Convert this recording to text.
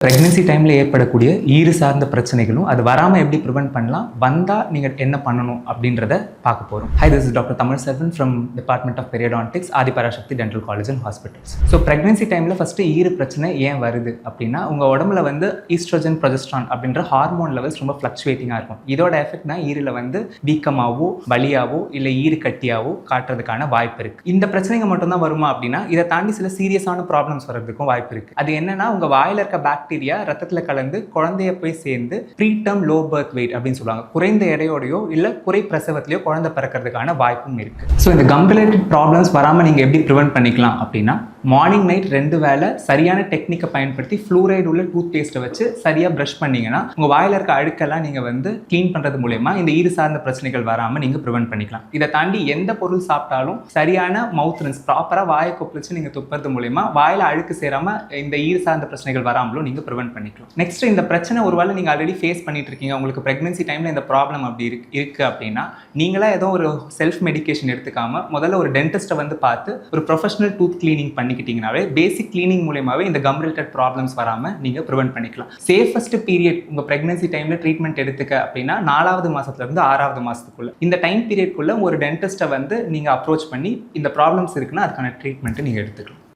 Pregnancy டைமில் ஏற்படக்கூடிய ஈறு சார்ந்த பிரச்சனைகளும் அது வராமல் எப்படி ப்ரிவெண்ட் பண்ணலாம்? வந்தால் நீங்கள் என்ன பண்ணணும் அப்படின்றத பார்க்க போகிறோம் hi this is doctor Tamil Selvan from department of periodontics Adhiparasakthi dental college and hospitals so pregnancy டைமில் ஃபஸ்ட்டு ஈறு பிரச்சனை ஏன் வருது அப்படின்னா உங்கள் உடம்புல வந்து ஈஸ்ட்ரோஜன் ப்ரொஜெஸ்ட்ரான் அப்படின்ற ஹார்மோன் லெவல்ஸ் ரொம்ப ஃப்ளக்சுவேட்டிங்காக இருக்கும். இதோட எஃபெக்ட் தான் ஈரில் வந்து வீக்கமாகவோ வலியாவோ இல்லை ஈறு கட்டியாவோ காட்டுறதுக்கான வாய்ப்பு இருக்குது இந்த பிரச்சனைங்க மட்டும்தான் வருமா அப்படின்னா இதை தாண்டி சில சீரியஸான ப்ராப்ளம்ஸ் வர்றதுக்கும் வாய்ப்பு இருக்குது அது என்னன்னா உங்கள் வாயில் இருக்க பேக் பாக்டீரியா ரத்தத்தில் கலந்து குழந்தைய போய் சேர்ந்து ப்ரீடம் லோ பர்த் வெயிட் அப்படின்னு சொல்லுவாங்க. குறைந்த எடையோடையோ இல்லை குறை பிரசவத்திலையோ குழந்தை பிறக்கிறதுக்கான வாய்ப்பும் இருக்குது ஸோ இந்த கம்பிலேட்டட் ப்ராப்ளம்ஸ் வராமல் நீங்கள் எப்படி ப்ரிவென்ட் பண்ணிக்கலாம் அப்படின்னா மார்னிங் நைட் ரெண்டு வேளை சரியான டெக்னிக்கை பயன்படுத்தி ஃப்ளூரைடு உள்ள டூத் பேஸ்ட்டை வச்சு சரியாக ப்ரஷ் பண்ணீங்கன்னா உங்கள் வாயில் இருக்க அழுக்கெல்லாம் நீங்கள் வந்து க்ளீன் பண்ணுறது மூலயமா இந்த ஈடு சார்ந்த பிரச்சனைகள் வராமல் நீங்கள் ப்ரிவென்ட் பண்ணிக்கலாம். இதை தாண்டி எந்த பொருள் சாப்பிட்டாலும் சரியான மவுத் ரின்ஸ் ப்ராப்பராக வாயை கொப்பளிச்சு நீங்கள் துப்புறது மூலயமா வாயில் அழுக்கு சேராமல் இந்த ஈடு சார்ந்த பிரச்சனைகள் வராமலும் நீங்கள் ப்ரிவென்ட் பண்ணிக்கலாம். நெக்ஸ்ட் இந்த பிரச்சனை ஒருவேளை நீங்கள் ஆல்ரெடி ஃபேஸ் பண்ணிட்டு இருக்கீங்க உங்களுக்கு ப்ரெக்னன்சி டைமில் இந்த ப்ராப்ளம் அப்படி இருக்கு இருக்குது அப்படின்னா நீங்களா ஏதோ ஒரு செல்ஃப் மெடிகேஷன் எடுத்துக்காம முதல்ல ஒரு டென்டிஸ்ட்டை வந்து பார்த்து ஒரு ப்ரொஃபஷனல் டூத் கிளீனிங் பண்ணிக்கிட்டீங்கனாவே பேசிக் கிளீனிங் மூலியமாவே இந்த கம் ரிலேட்டட் ப்ராப்ளம்ஸ் வராமல் நீங்கள் ப்ரிவென்ட் பண்ணிக்கலாம். சேஃபஸ்ட் பீரியட் உங்கள் ப்ரெக்னன்சி டைமில் ட்ரீட்மெண்ட் எடுத்துக்க அப்படின்னா நாலாவது மாசத்துல இருந்து ஆறாவது மாசத்துக்குள்ள. இந்த டைம் பீரியட்குள்ள ஒரு டென்டிஸ்ட்டை வந்து நீங்கள் அப்ரோச் பண்ணி இந்த ப்ராப்ளம்ஸ் இருக்குன்னா அதுக்கான ட்ரீட்மெண்ட்டை நீங்கள் எடுத்துக்கலாம்.